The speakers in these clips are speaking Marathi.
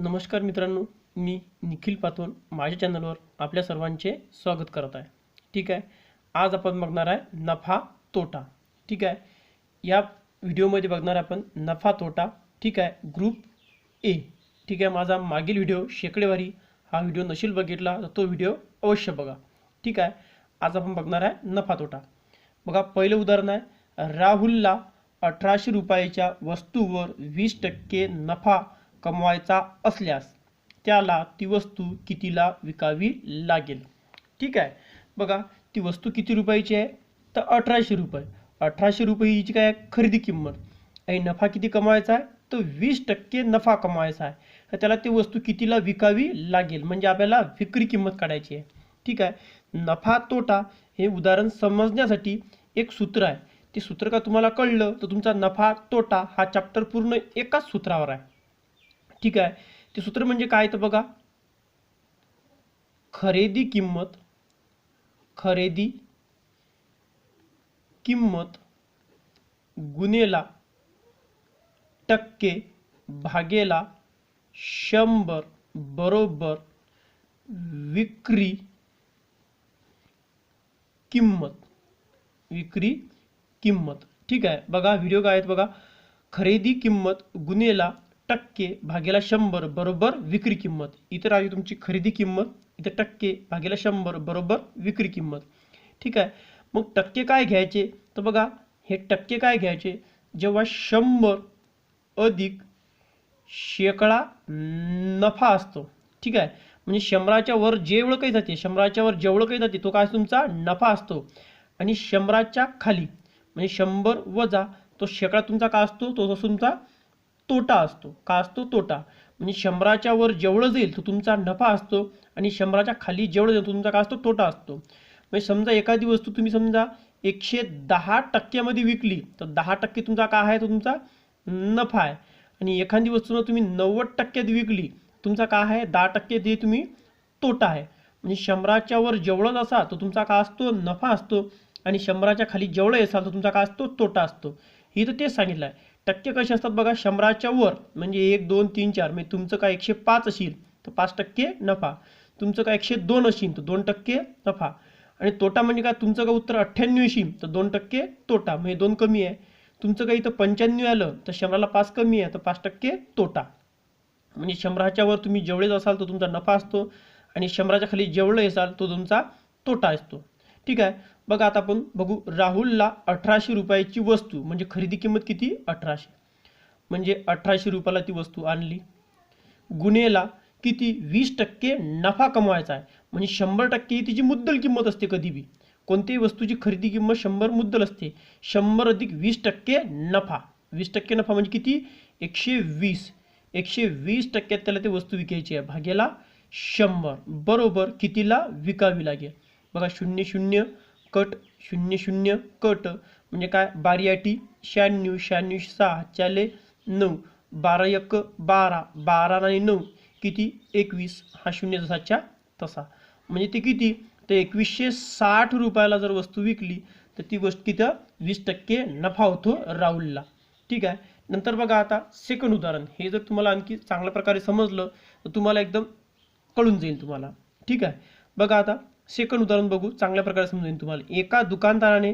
नमस्कार मित्रांनो मी निखिल पातून माझ्या चॅनलवर आपल्या सर्वांचे स्वागत करत आहे. ठीक आहे? आज आपण बघणार आहे नफा तोटा. ठीक आहे? या व्हिडिओमध्ये बघणार आपण नफा तोटा. ठीक आहे? ग्रुप ए ठीक आहे? माझा मागील व्हिडिओ शेकडेवारी हा व्हिडिओ नशील बघितला तर तो व्हिडिओ अवश्य बघा. ठीक आहे? आज आपण बघणार आहे नफा तोटा. बघा पहिलं उदाहरण आहे राहुलला अठराशे रुपयाच्या वस्तूवर वीस टक्के नफा कमवायचा असल्यास त्याला ती वस्तू कितीला विकावी लागेल? ठीक आहे. बघा ती वस्तू किती रुपयाची आहे? तर अठराशे रुपये. अठराशे रुपये हिची काय खरेदी किंमत? आणि नफा किती कमवायचा आहे? तर वीस टक्के नफा कमवायचा आहे. तर त्याला ती वस्तू कितीला विकावी लागेल? म्हणजे आपल्याला विक्री किंमत काढायची आहे. ठीक आहे. नफा तोटा हे उदाहरण समजण्यासाठी एक सूत्र आहे. ते सूत्र का तुम्हाला कळलं? तर तुमचा नफा तोटा हा चॅप्टर पूर्ण एकाच सूत्रावर आहे. ठीक आहे. ते सूत्र म्हणजे काय तर बघा. खरेदी किंमत खरेदी किंमत गुन्हेला टक्के भागेला शंभर बरोबर विक्री किंमत विक्री किंमत. ठीक आहे. बघा व्हिडिओ काय आहेत बघा. खरेदी किंमत गुन्हेला टक्के भागेला शंभर बरोबर विक्री किंमत. इतर आहे तुमची खरेदी किंमत इथं टक्के भागेला शंभर बरोबर विक्री किंमत. ठीक आहे? मग टक्के काय घ्यायचे? तर बघा हे टक्के काय घ्यायचे? जेव्हा शंभर अधिक शेकडा नफा असतो. ठीक आहे? म्हणजे शंभराच्या वर जेवढं काही जाते शंभराच्या वर जेवढं काही जाते तो काय तुमचा? नफा असतो. आणि शंभराच्या खाली म्हणजे शंभर वजा तो शेकडा तुमचा काय असतो? तो तो तुमचा तोटा असतो. का असतो? तोटा. म्हणजे शंभराच्या वर जेवढं जाईल तो तुमचा नफा असतो आणि शंभराच्या खाली जेवढं जाईल तुमचा काय असतो? तोटा असतो. म्हणजे समजा एखादी वस्तू तुम्ही समजा एकशे दहा टक्क्यामध्ये विकली तर दहा टक्के तुमचा काय आहे? तो तुमचा नफा आहे. आणि एखादी वस्तू तुम्ही नव्वद टक्क्यात विकली तुमचा काय आहे? दहा टक्के ते तुम्ही तोटा आहे. म्हणजे शंभराच्या वर जेवढं असा तो तुमचा काय असतो? नफा असतो. आणि शंभराच्या खाली जेवढं असाल तर तुमचा काय असतो? तोटा असतो. ही तर तेच सांगितलं आहे टक्के कसे असतात बघा शंभराच्या वर म्हणजे एक दोन तीन चार म्हणजे तुमचं काय एकशे पाच असेल तर पाच टक्के नफा. तुमचं काय एकशे दोन असेल तर दोन टक्के नफा. आणि तोटा म्हणजे काय? तुमचं काय उत्तर अठ्ठ्याण्णव असेल तर दोन टक्के तोटा म्हणजे दोन कमी आहे. तुमचं काही इथं पंच्याण्णव आलं तर शंभराला पाच कमी आहे तर पाच टक्के तोटा. म्हणजे शंभराच्या वर तुम्ही जेवढेच असाल तर तुमचा नफा असतो. आणि शंभराच्या खाली जेवढं असाल तो तुमचा तोटा असतो. ठीक आहे. बघा आता आपण बघू राहुलला अठराशे रुपयाची वस्तू म्हणजे खरेदी किंमत किती? अठराशे. म्हणजे अठराशे रुपयाला ती वस्तू आणली. गुन्हेला किती? वीस टक्के नफा कमवायचा आहे. म्हणजे शंभर टक्के ही तिची मुद्दल किंमत असते कधी बी. कोणत्याही वस्तूची खरेदी किंमत शंभर मुद्दल असते. शंभर अधिक वीस टक्के नफा. वीस टक्के नफा म्हणजे किती? एकशे वीस. एकशे वीस टक्क्यात त्याला ती वस्तू विकायची आहे. भागेला शंभर. बरोबर कितीला? विकावी लागेल. बघा शून्य शून्य कट शून्य शून्य कट. म्हणजे काय? बारी शहाण्णव शहाण्णव सहा चाले नऊ बारा एक बारा. बारा आणि नऊ किती? एकवीस. हा शून्य जसाच्या तसा. म्हणजे ते किती? तर एकवीसशे साठ रुपयाला जर वस्तू विकली तर ती गोष्ट किती? वीस टक्के नफा होतो राहुलला. ठीक आहे? नंतर बघा आता सेकंड उदाहरण. हे जर तुम्हाला आणखी चांगल्या प्रकारे समजलं तर तुम्हाला एकदम कळून जाईल तुम्हाला. ठीक आहे? बघा आता सेकंड उदाहरण बघू चांगल्या प्रकारे समजेल तुम्हाला. एका दुकानदाराने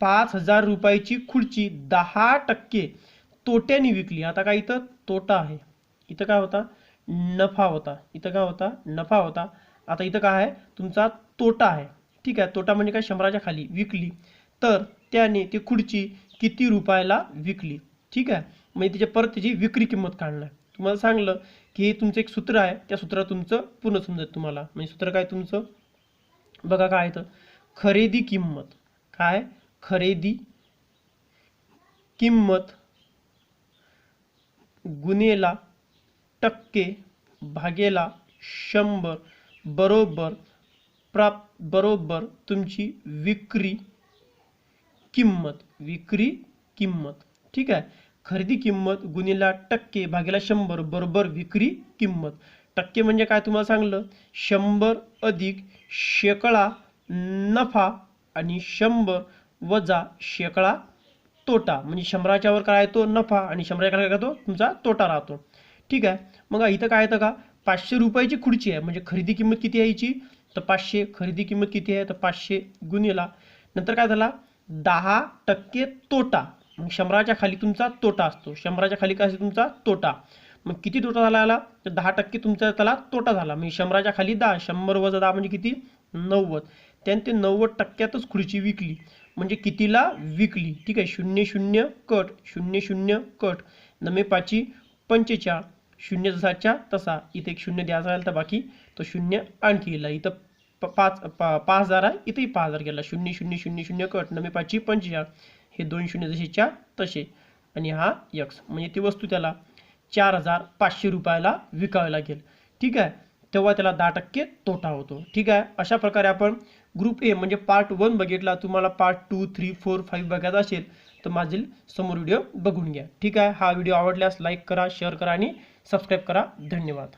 पाच हजार रुपयाची खुर्ची दहा टक्के तोट्याने विकली. आता काय इथं? तोटा आहे. इथं काय होता? नफा होता. इथं काय होता? नफा होता. आता इथं काय आहे? तुमचा तोटा आहे. ठीक आहे. तोटा म्हणजे काय? शंभराच्या खाली विकली. तर त्याने ती खुर्ची किती रुपयाला विकली? ठीक आहे. म्हणजे त्याच्या परत त्याची विक्री किंमत काढणार. तुम्हाला सांगलं की हे तुमचं एक सूत्र आहे. त्या सूत्रात तुमचं पूर्ण समजत तुम्हाला. म्हणजे सूत्र काय? तुमचं बघा काय तर खरेदी किंमत. काय? खरेदी किंमत गुन्हेला टक्के भागेला शंभर बरोबर प्राप बरोबर तुमची विक्री किंमत. विक्री किंमत. ठीक आहे? खरेदी किंमत गुन्हेला टक्के भागेला शंभर बरोबर विक्री किंमत. टक्के म्हणजे काय तुम्हाला सांगलं? शंभर अधिक शेकडा नफा आणि शंभर वजा शेकडा तोटा. म्हणजे शंभराच्या वर काय येतो? नफा. आणि शंभराच्या काय करतो? तुमचा तोटा राहतो. ठीक आहे? मग इथं काय येतं का? पाचशे रुपयाची खुर्ची आहे. म्हणजे खरेदी किंमत किती आहे याची तर पाचशे. खरेदी किंमत किती आहे? तर पाचशे गुन्हेला नंतर काय झाला? दहा टक्के तोटा. मग शंभराच्या खाली तुमचा तोटा असतो. शंभराच्या खाली काय असतो? तुमचा तोटा. मग किती तोटा झाला आला तर दहा टक्के तुमचा त्याला तोटा झाला. म्हणजे शंभराच्या खाली दहा शंभर वजा दहा म्हणजे किती? नव्वद. त्याने ते नव्वद टक्क्यातच खुर्ची विकली. म्हणजे कितीला? विकली. ठीक आहे. शून्य शून्य कट. शून्य शून्य कट. नमे पाची पंचेचाळ. शून्य जसाच्या तसा. इथे एक शून्य द्यायचा राहिला तर बाकी तो शून्य आणखी गेला. इथं प- पाच पा पाच हजार आहे. इथेही पाच हजार गेला. शून्य शून्य शून्य शून्य कट. नमे पाचशे पंचेचाळ. हे दोन शून्य जसेच्या तसे. आणि हा यक्स. म्हणजे ती वस्तू त्याला चार हजार पाचशे रुपयाला विकावे लागेल ठीक आहे? तेव्हा त्याला दहा टक्के तोटा होतो. ठीक आहे? अशा प्रकारे आपण ग्रुप ए म्हणजे पार्ट वन बघितला. तुम्हाला part two three four five बघायचा असेल तर माझील समोर व्हिडिओ बघून घ्या. ठीक आहे? हा व्हिडिओ आवडल्यास लाईक करा शेअर करा आणि सबस्क्राईब करा. धन्यवाद.